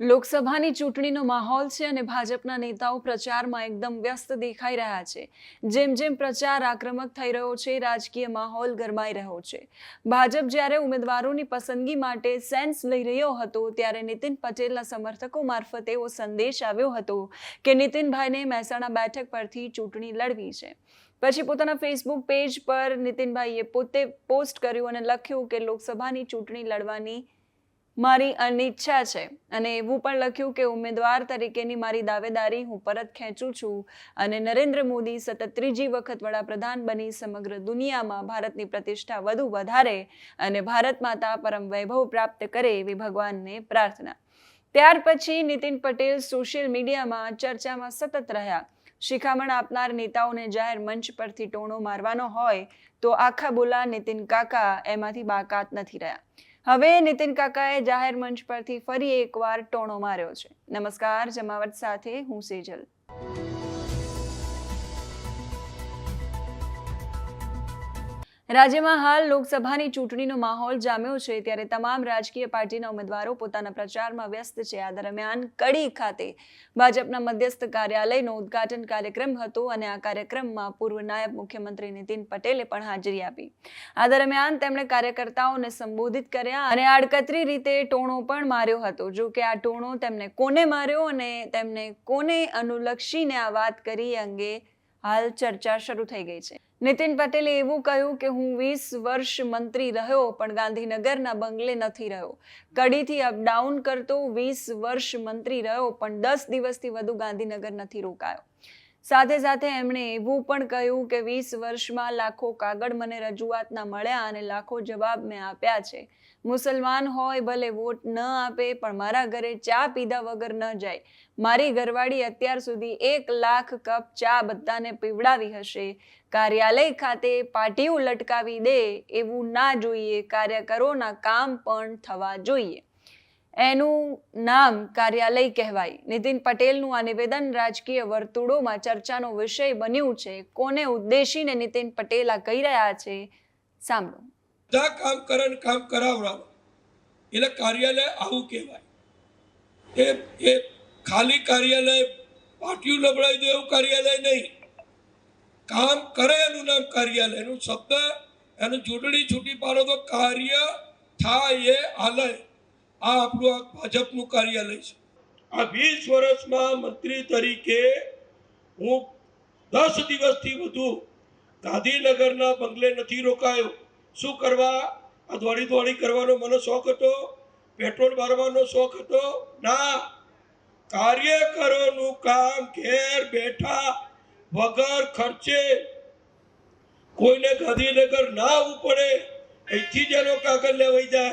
લોકસભાની ચૂંટણીનો માહોલ છે અને ભાજપના નેતાઓ પ્રચારમાં એકદમ વ્યસ્ત દેખાઈ રહ્યા છે. જેમ જેમ પ્રચાર આક્રમક થઈ રહ્યો છે, રાજકીય માહોલ ગરમાઈ રહ્યો છે. ભાજપ જ્યારે ઉમેદવારોની પસંદગી માટે સેન્સ લઈ રહ્યો હતો, ત્યારે નીતિન પટેલના સમર્થકો મારફતે એવો સંદેશ આવ્યો હતો કે નીતિનભાઈને મહેસાણા બેઠક પરથી ચૂંટણી લડવી છે. પછી પોતાના ફેસબુક પેજ પર નીતિનભાઈએ પોતે પોસ્ટ કર્યું અને લખ્યું કે લોકસભાની ચૂંટણી લડવાની મારી અનિચ્છા છે. અને એવું પણ લખ્યું કે ઉમેદવાર તરીકેની મારી દાવેદારી હું પરત ખેંચું છું અને નરેન્દ્ર મોદી સતત ત્રીજી વખત વડાપ્રધાન બની સમગ્ર દુનિયામાં ભારતની પ્રતિષ્ઠા વધુ વધારે અને ભારત માતા પરમ વૈભવ પ્રાપ્ત કરે એવી ભગવાનને પ્રાર્થના. ત્યાર પછી નીતિન પટેલ સોશિયલ મીડિયામાં ચર્ચામાં સતત રહ્યા. શિખામણ આપનાર નેતાઓને જાહેર મંચ પરથી ટોણો મારવાનો હોય તો આખા બોલા નીતિન કાકા એમાંથી બાકાત નથી રહ્યા. હવે નીતિન કાકાએ જાહેર મંચ પરથી ફરી એકવાર ટોણો માર્યો છે. નમસ્કાર, જમાવટ સાથે હું સેજલ. રાજ્યમાં હાલ લોકસભાની ચૂંટણીનો માહોલ જામ્યો છે ત્યારે તમામ રાજકીય પાર્ટીના ઉમેદવારો પોતાના પ્રચારમાં વ્યસ્ત છે. આ દરમિયાન કડી ખાતે ભાજપના મધ્યસ્થ કાર્યાલયનો ઉદ્ઘાટન કાર્યક્રમ હતો અને આ કાર્યક્રમમાં પૂર્વ નાયબ મુખ્યમંત્રી નીતિન પટેલે પણ હાજરી આપી. આ દરમિયાન તેમણે કાર્યકર્તાઓને સંબોધિત કર્યા અને આડકતરી રીતે ટોણો પણ માર્યો હતો. જો કે આ ટોણો તેમને કોને માર્યો અને તેમને કોને અનુલક્ષીને આ વાત કરી અંગે હાલ ચર્ચા શરૂ થઈ ગઈ છે. નીતિન પટેલે એવું કહ્યું કે હું વીસ વર્ષ મંત્રી રહ્યો, પણ ગાંધીનગરના બંગલે નથી રહ્યો. કડીથી અપડાઉન કરતો વીસ વર્ષ મંત્રી રહ્યો, પણ દસ દિવસથી વધુ ગાંધીનગર નથી રોકાયો. સાથે સાથે એમણે એવું પણ કહ્યું કે વીસ વર્ષમાં લાખો કાગળ મને રજૂઆતના મળ્યા અને લાખો જવાબ મેં આપ્યા છે. મુસલમાન હોય ભલે વોટ ન આપે, પણ મારા ઘરે ચા પીધા વગર ન જાય. મારી ઘરવાળી અત્યાર સુધી એક લાખ કપ ચા બધાને પીવડાવી હશે. કાર્યાલય ખાતે પાટીઓ લટકાવી દે, એવું ના જોઈએ. કાર્યકરોના કામ પણ થવા જોઈએ. એનું નામ કાર્યાલય કહેવાય. નીતિન પટેલનું આ નિવેદન રાજકીય વર્તુળોમાં ચર્ચાનો વિષય બન્યું છે. કોને ઉદ્દેશીને નીતિન પટેલ આ કહી રહ્યા છે? સાંભળો. બધા કામ કરે ને કામ કરાવડાવે એટલે કાર્યાલય આવું કહેવાય. એ એ ખાલી કાર્યાલય પાટિયું લબડાવી દે એવું કાર્યાલય નહીં. કામ કરે એનું નામ કાર્યાલય. એનું શબ્દ, એનું ચૂંટણી છૂટી પાડો તો કાર્ય થાય એ આલય. આ આપણું આ ભાજપનું કાર્યાલય છે. આ વીસ વર્ષમાં મંત્રી તરીકે હું દસ દિવસથી વધુ ગાંધીનગરના બંગલે નથી રોકાયો. શું કરવા? આ દોડી દોડી કરવાનો મને શોખ હતો. પેટ્રોલ મારવાનો શોખ હતો. ના. કાર્યકરોનું કામ ઘેર બેઠા વગર ખર્ચે. કોઈને ગાંધીનગર ના આવવું પડે અહીંથી જ એનો કાગળ લેવાઈ જાય.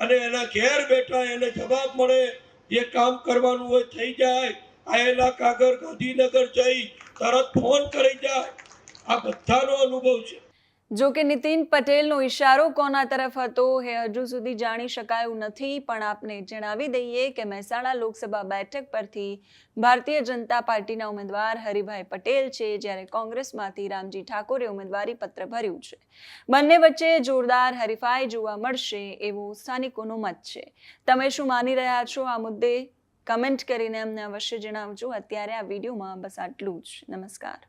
અને એના ઘેર બેઠા એને જવાબ મળે, જે કામ કરવાનું હોય થઈ જાય. આયેલા કાગળ ગાંધીનગર જઈ તરત ફોન કરી જાય. આ બધાનો અનુભવ છે. જો કે નીતિન પટેલનો ઇશારો કોના તરફ હતો એ હજુ સુધી જાણી શકાયું નથી, પણ આપને જણાવી દઈએ કે મહેસાણા લોકસભા બેઠક પરથી ભારતીય જનતા પાર્ટીના ઉમેદવાર હરિભાઈ પટેલ છે, જ્યારે કોંગ્રેસમાંથી રામજી ઠાકોરે ઉમેદવારી પત્ર ભર્યું છે. બંને વચ્ચે જોરદાર હરીફાઈ જોવા મળશે એવું સ્થાનિકોનું મત છે. તમે શું માની રહ્યા છો આ મુદ્દે? કમેન્ટ કરીને અમને અવશ્ય જણાવજો. અત્યારે આ વિડીયોમાં બસ આટલું જ. નમસ્કાર.